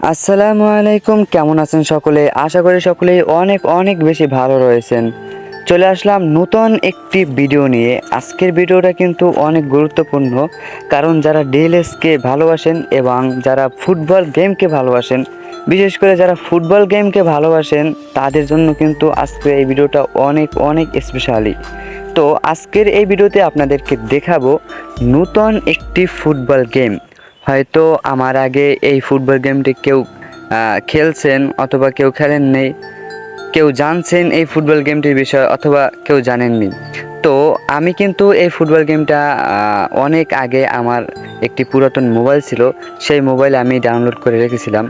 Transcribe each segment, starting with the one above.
আসসালামু আলাইকুম, কেমন আছেন সকলে? আশা করি সকলেই অনেক অনেক বেশি ভালো রয়েছেন। চলে আসলাম নতুন একটি ভিডিও নিয়ে। আজকের ভিডিওটা কিন্তু অনেক গুরুত্বপূর্ণ, কারণ যারা ডিএলএসকে ভালোবাসেন এবং যারা ফুটবল গেমকে ভালোবাসেন, বিশেষ করে যারা ফুটবল গেমকে ভালোবাসেন, তাদের জন্য কিন্তু আজকের এই ভিডিওটা অনেক অনেক স্পেশালি তো আজকের এই ভিডিওতে আপনাদেরকে দেখাবো নতুন একটি ফুটবল গেম হয়তো আমার আগে এই ফুটবল গেমটি কেউ খেলছেন অথবা কেউ খেলেন নেই, কেউ জানছেন এই ফুটবল গেমটির বিষয়ে অথবা কেউ জানেননি। তো আমি কিন্তু এই ফুটবল গেমটা অনেক আগে আমার একটি পুরাতন মোবাইল ছিল, সেই মোবাইলে আমি ডাউনলোড করে রেখেছিলাম।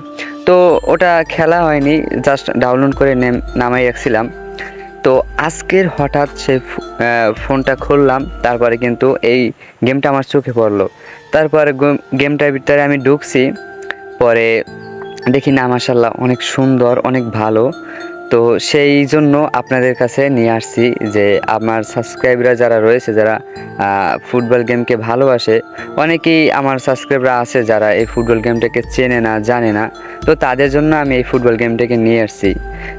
তো ওটা খেলা হয়নি, জাস্ট ডাউনলোড করে নেম নামাই রাখছিলাম। তো আজকের হঠাৎ সে ফোনটা খুললাম, তারপরে কিন্তু এই গেমটা আমার চোখে পড়ল। তারপরে গেমটার ভিতরে আমি ঢুকছি, পরে দেখি না মাসাল্লাহ অনেক সুন্দর, অনেক ভালো। তো সেই জন্য আপনাদের কাছে নিয়ে আসছি যে আমার সাবস্ক্রাইবরা যারা রয়েছে, যারা ফুটবল গেমকে ভালোবাসে, অনেকেই আমার সাবস্ক্রাইবরা আছে যারা এই ফুটবল গেমটাকে চেনে না, জানে না। তো তাদের জন্য আমি এই ফুটবল গেমটাকে নিয়ে আসছি।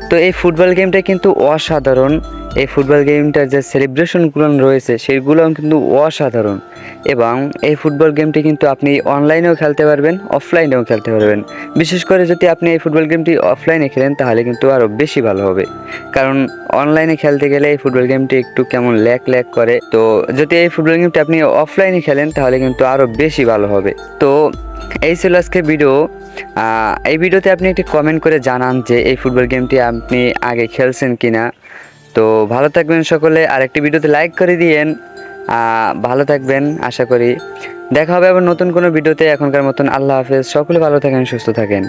তো এই ফুটবল গেমটা কিন্তু অসাধারণ। এই ফুটবল গেমটার যে সেলিব্রেশনগুলো রয়েছে সেগুলো কিন্তু অসাধারণ। এবং এই ফুটবল গেমটি কিন্তু আপনি অনলাইনেও খেলতে পারবেন অফলাইনেও খেলতে পারবেন। বিশেষ করে যদি আপনি এই ফুটবল গেমটি অফলাইনে খেলেন, তাহলে কিন্তু আরও বেশি ভালো হবে। কারণ অনলাইনে খেলতে গেলে এই ফুটবল গেমটি একটু কেমন ল্যাক ল্যাক করে। তো যদি এই ফুটবল গেমটি আপনি অফলাইনে খেলেন, তাহলে কিন্তু আরও বেশি ভালো হবে। তো এই ছিল আজকে ভিডিও এই ভিডিওতে আপনি একটি কমেন্ট করে জানান যে এই ফুটবল গেমটি আপনি আগে খেলছেন কিনা। তো ভালো থাকবেন সকলে আর একটি ভিডিওতে লাইক করে দিয়েন। ভালো থাকবেন, আশা করি। দেখা হবে আবার নতুন কোনো ভিডিওতে এখনকার মতন। আল্লাহ হাফেজ, সকলে ভালো থাকেন, সুস্থ থাকেন।